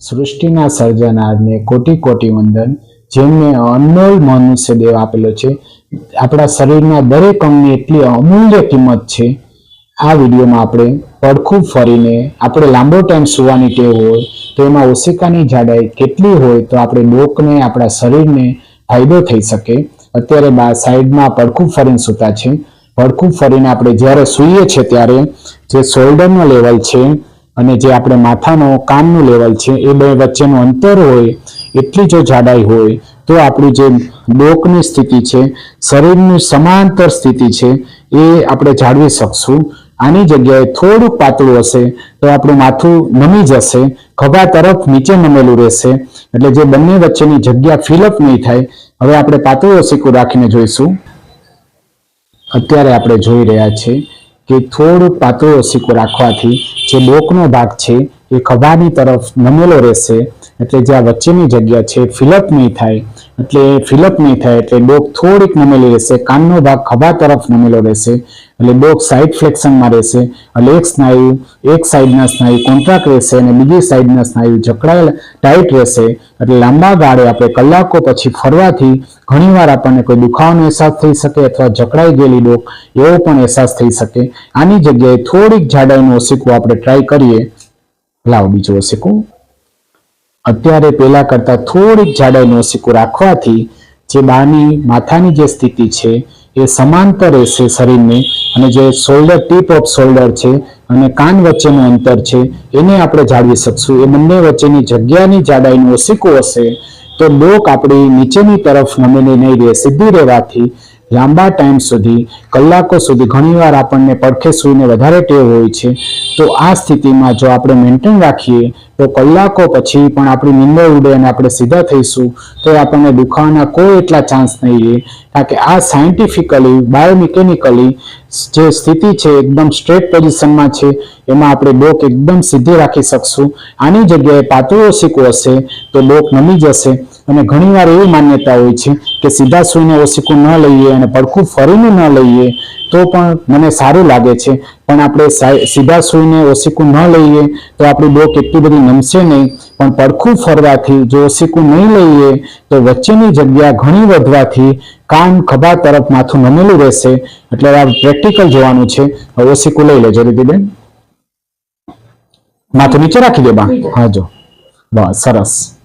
સૃષ્ટિના સર્જનારને કોટી કોટી વંદન, જેમને અનમોલ મનુષ્ય દેવ આપેલો છે. આપણા શરીરના દરેક અંગની એટલી અમૂલ્ય કિંમત છે. આ વિડીયોમાં આપણે પડખું ફરીને, આપણે લાંબો ટાઈમ સુવાની ટેવ હોય, તો એમાં ઓશિકાની જાડાઈ કેટલી હોય, તો આપણે ડોકને આપણા શરીરને ફાયદો થઈ શકે. અત્યારે બા સાઈડમાં પડખું ફરીને સૂતા છે. પડખું ફરીને આપણે જ્યારે સૂઈએ છીએ ત્યારે, જે શોલ્ડરનો લેવલ છે અને જે આપણે માથાનો કાનનું લેવલ છે, એ બે વચ્ચેનું અંતર હોય, એટલી જો જાડાઈ હોય, તો આપણી જે ડોકની સ્થિતિ છે, શરીરની સમાંતર સ્થિતિ છે, એ આપણે જાળવી શકશું. આની જગ્યાએ થોડુંક પાતળું હશે, તો આપણું માથું નમી જશે, ખભા તરફ નીચે નમેલું રહેશે. એટલે જે બંને વચ્ચેની જગ્યા ફિલઅપ નહીં થાય, હવે આપણે પાતળું ઓશિકું રાખીને જોઈશું. અત્યારે આપણે જોઈ રહ્યા છે કે થોડુંક પાતળો સિક્કો રાખવાથી જે ડોકનો ભાગ છે એ ખભાની તરફ નમેલો રહેશે, એટલે જે આ વચ્ચેની જગ્યા છે ફિલઅપ નહીં થાય. એટલે ફિલઅપ નહીં થાય, એટલે ડોક થોડીક નમેલી રહેશે, કાનનો ભાગ ખભા તરફ નમેલો રહેશે, એટલે ડોક સાઇડ ફ્લેક્શનમાં રહેશે, એટલે એક સ્નાયુ, એક સાઈડના સ્નાયુ કોન્ટ્રાક્ટ રહેશે, અને બીજી સાઈડના સ્નાયુ જકડાયેલા ટાઈટ રહેશે, એટલે લાંબા ગાળે આપણે કલાકો પછી ફરવાથી ઘણીવાર આપણને કોઈ દુખાવાનો અહેસાસ થઈ શકે અથવા જકડાઈ ગયેલી ડોક, એવો પણ અહેસાસ થઈ શકે. આની જગ્યાએ થોડીક જાડાઈનું ઓશીકું આપણે ટ્રાય કરીએ. લાવ બીજો સિક્કો. અત્યારે પેલા કરતા થોડીક જાડાઈનો સિક્કો રાખવાથી જે બાની માથાની જે સ્થિતિ છે એ સમાંતર રહેશે શરીરને અને જે શોલ્ડર ટીપ ઓફ શોલ્ડર છે અને કાન વચ્ચેનું અંતર છે એને આપણે જાળવી શકશું. એ બંને વચ્ચેની જગ્યાની જાડાઈનો સિક્કો હશે તો ડોક આપણી નીચેની તરફ નમેલી નહીં રહે, સીધી રહેવાથી લાંબા ટાઈમ સુધી, કલાકો સુધી ઘણીવાર આપણને પડખે સૂઈને વધારે ટેવ હોય છે. તો આ સ્થિતિમાં જો આપણે મેન્ટેન રાખીએ, તો કલાકો પછી પણ આપણી નિંદર ઉડે અને આપણે સીધા થઈશું. તો આપણને દુખાવાના કોઈ એટલા ચાન્સ નહીં રહે. કારણ કે આ સાયન્ટિફિકલી બાયોમિકેનિકલી જે સ્થિતિ છે, એકદમ સ્ટ્રેટ પોઝિશનમાં છે, એમાં આપણે ડોક એકદમ સીધી રાખી શકશું. આની જગ્યાએ પાતળો ઓશીકું હશે, તો ડોક નમી જશે. અને ઘણીવાર એવી માન્યતા હોય છે કે સીધા સૂઈને ઓશીકું ન લઈએ અને પડખું ફરીને ન લઈએ તો પણ મને સારું લાગે છે. પણ આપણે સીધા સૂઈને ઓશીકું ન લઈએ તો આપણી ડોક એટલી બધી નમશે નહીં. પણ પડખું ફરવાથી જો ઓશીકું નહીં લઈએ તો વચ્ચેની જગ્યા ઘણી વધવાથી કાન ખભા તરફ માથું નમેલું રહેશે. એટલે આ પ્રેક્ટિકલ જોવાનું છે. હવે ઓશીકું લઈ લેજો રીતિબેન. માથું નીચે રાખી દે બા. હા જો. બસ સરસ.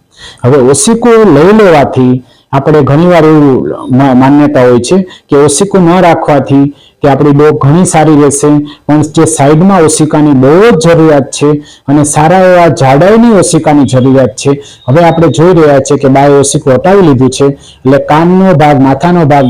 હવે ઓશીકું લઈ લેવાથી આપણે ઘણીવાર એવું માન્યતા હોય છે કે ઓશીકું ન રાખવાથી કે આપણી ડોક ઘણી સારી રહેશે, પણ જે સાઈડમાં ઓશિકાની બહુ જ જરૂરિયાત છે અને સારા એવા જાડાઈની ઓશિકાની જરૂરિયાત છે. હવે આપણે જોઈ રહ્યા છે કે બાએ ઓશિકું હટાવી લીધું છે, એટલે કાનનો ભાગ, માથાનો ભાગ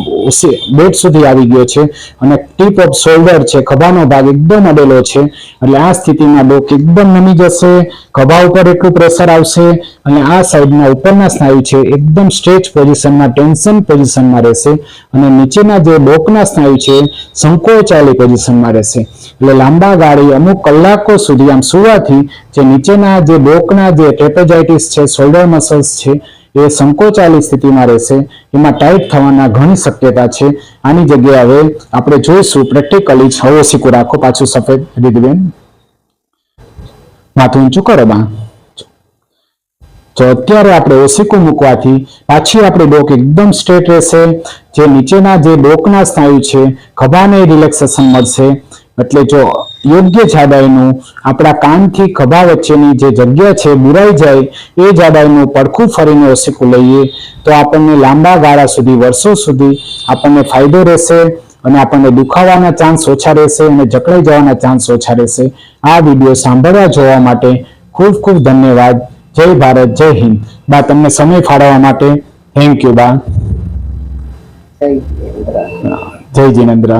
બેડ સુધી આવી ગયો છે અને ટીપ ઓફ શોલ્ડર છે, ખભાનો ભાગ એકદમ અડેલો છે. એટલે આ સ્થિતિમાં ડોક એકદમ નમી જશે, ખભા ઉપર એટલું પ્રેશર આવશે અને આ સાઈડના ઉપરના સ્નાયુ છે, એકદમ સ્ટ્રેચ પોઝિશનમાં, ટેન્શન પોઝિશનમાં રહેશે અને નીચેના જે ડોકના સ્નાયુ છે સંકોચાયેલી પોઝિશનમાં રહેશે. એટલે લાંબા ગાળી અમુક કલાકો સુધી આમ સુવાથી જે નીચેના જે ડોકના જે ટ્રેપેજાઇટિસ છે શોલ્ડર મસલ્સ છે, એ સંકોચાયેલી સ્થિતિમાં રહેશે. એમાં ટાઈટ થવાના ઘણી શક્યતા છે. આની જગ્યાએ હવે આપણે જોઈશું પ્રેક્ટિકલી છવો સીકું રાખો. પાછું સફેદ રીતબેન માથું ઊંચું કરો, બા. તો અત્યારે આપણે ઓશીકું મૂકવાથી પાછી આપણી ડોક એકદમ સ્ટ્રેટ રહેશે. જે નીચેના જે ડોકના સ્નાયુ છે, ખભાને રિલેક્સેશન મળશે. એટલે જો યોગ્ય જાડાઈનું આપણા કાનથી ખભા વચ્ચેની જે જગ્યા છે, બુરાઈ જાય, એ જાડાઈનું પડખું ફરીને ઓશીકું લઈએ. તો આપણને લાંબા ગાળા સુધી, વર્ષો સુધી આપણને ફાયદો રહેશે અને આપણને દુખાવાના ચાન્સ ઓછા રહેશે અને જકડાઈ જવાના ચાન્સ ઓછા રહેશે. આ વીડિયો સાંભળવા જોવા માટે ખૂબ ખૂબ ધન્યવાદ. જય ભારત જય હિન્દ. બા તમને સમય ફાળવવા માટે થેન્ક યુ બા. જય જિનેન્દ્ર.